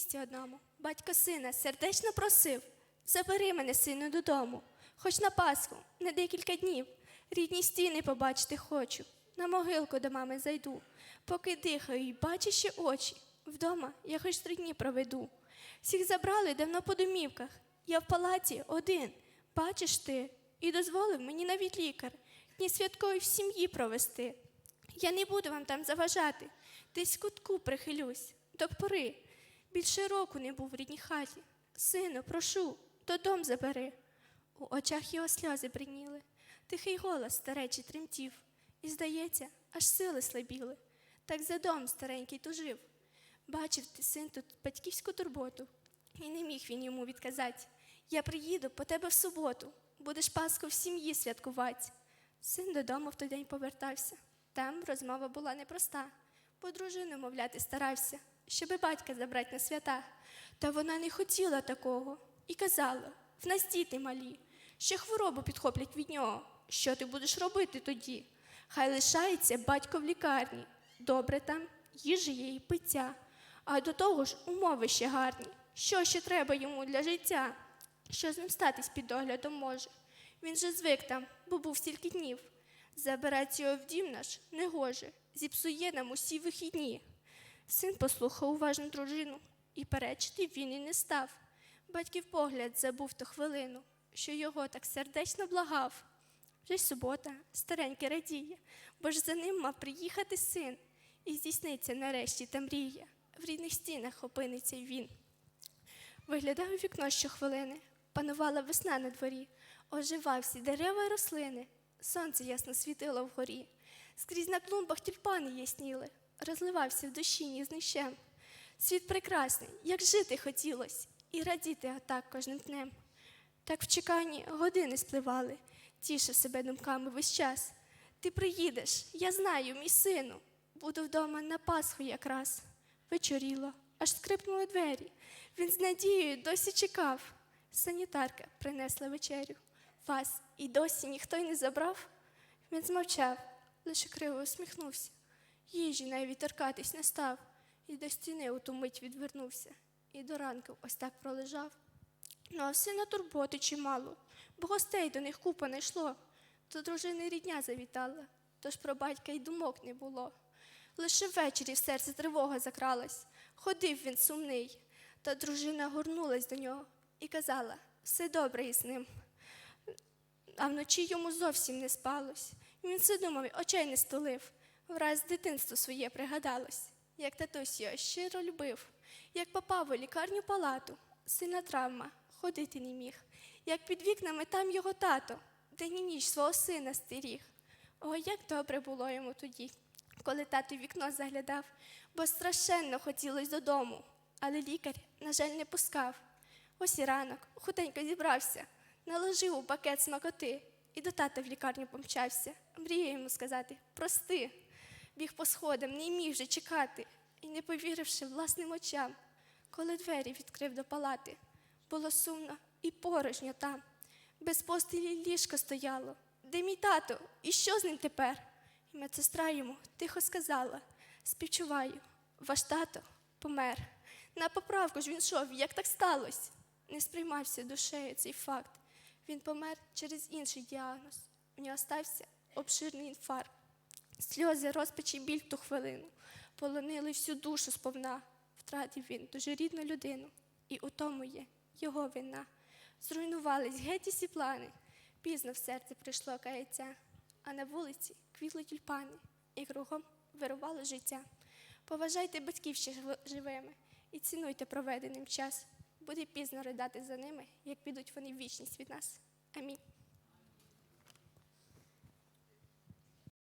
місті одному батько сина сердечно просив забери мене, сину, додому, хоч на Пасху, на декілька днів. Рідні стіни побачити хочу. На могилку до мами зайду, поки дихаю і бачу ще очі. Вдома я хоч три дні проведу. Всіх забрали давно по домівках. Я в палаці один. Бачиш ти, і дозволив мені навіть лікар дні святкові в сім'ї провести. Я не буду вам там заважати, десь в кутку прихилюсь, до пори. Більше року не був в рідній хаті. Сину, прошу, додому забери. У очах його сльози бриніли, тихий голос старечий тремтів, і, здається, аж сили слабіли. Так за дом старенький тужив. Бачив ти, син, тут батьківську турботу, і не міг він йому відказати. Я приїду по тебе в суботу, будеш Пасху в сім'ї святкувати. Син додому в той день повертався. Там розмова була непроста, бо дружину мовляти старався, щоби батька забрати на свята. Та вона не хотіла такого і казала: в нас діти малі, ще хворобу підхоплять від нього. Що ти будеш робити тоді? Хай лишається батько в лікарні. Добре там, їжа є і пиття, а до того ж умови ще гарні. Що ще треба йому для життя? Що з ним статись під доглядом може? Він же звик там, бо був стільки днів. Забирать його в дім наш не гоже, зіпсує нам усі вихідні. Син послухав уважно дружину, і перечити він і не став. Батьків погляд забув ту хвилину, що його так сердечно благав. Вже й субота, старенький радіє, бо ж за ним мав приїхати син, і здійсниться нарешті та мрія. В рідних стінах опиниться й він. Виглядав у вікно щохвилини, панувала весна на дворі, оживав всі дерева й рослини, сонце ясно світило вгорі, скрізь на клумбах тюльпани ясніли, розливався в душі ніжний щем. Світ прекрасний, як жити хотілось, і радіти отак кожним днем. Так в чеканні години спливали, тішив себе думками весь час. Ти приїдеш, я знаю, мій сину, буду вдома на Пасху якраз. Вечоріло, аж скрипнули двері. Він з надією досі чекав. Санітарка принесла вечерю. Вас і досі ніхто й не забрав. Він змовчав, лише криво усміхнувся. Їжі навіть торкатись не став, і до стіни у ту мить відвернувся, і до ранку ось так пролежав. Ну, а в сина турботи чимало, бо гостей до них купа не йшло. До дружини рідня завітала, тож про батька й думок не було. Лише ввечері в серце тривога закралась, ходив він сумний, та дружина горнулась до нього і казала все добре із ним. А вночі йому зовсім не спалось. Він все думав, очей не стулив. Враз дитинство своє пригадалось, як татусь його щиро любив, як попав у лікарню палату, сина травма, ходити не міг, як під вікнами там його тато, день і ніч свого сина стеріг. О, як добре було йому тоді, коли тато вікно заглядав, бо страшенно хотілось додому, але лікар, на жаль, не пускав. Ось і ранок, хутенько зібрався, наложив у пакет смакоти і до тата в лікарню помчався. Мріяв йому сказати прости. Біг по сходам, не міг вже чекати, і, не повіривши власним очам, коли двері відкрив до палати, було сумно і порожньо там. Без постелі ліжко стояло. Де мій тато? І що з ним тепер? І медсестра йому тихо сказала: співчуваю, ваш тато помер. На поправку ж він йшов, як так сталося? Не сприймався душею цей факт. Він помер через інший діагноз. У нього стався обширний інфаркт. Сльози, розпачі і біль ту хвилину полонили всю душу сповна. Втратив він дуже рідну людину, і у тому є його вина. Зруйнувались геть усі плани. Пізно в серце прийшло каяття, а на вулиці квітли тюльпани, і кругом вирувало життя. Поважайте батьків ще живими і цінуйте проведеним час. Буде пізно ридати за ними, як підуть вони в вічність від нас. Амінь.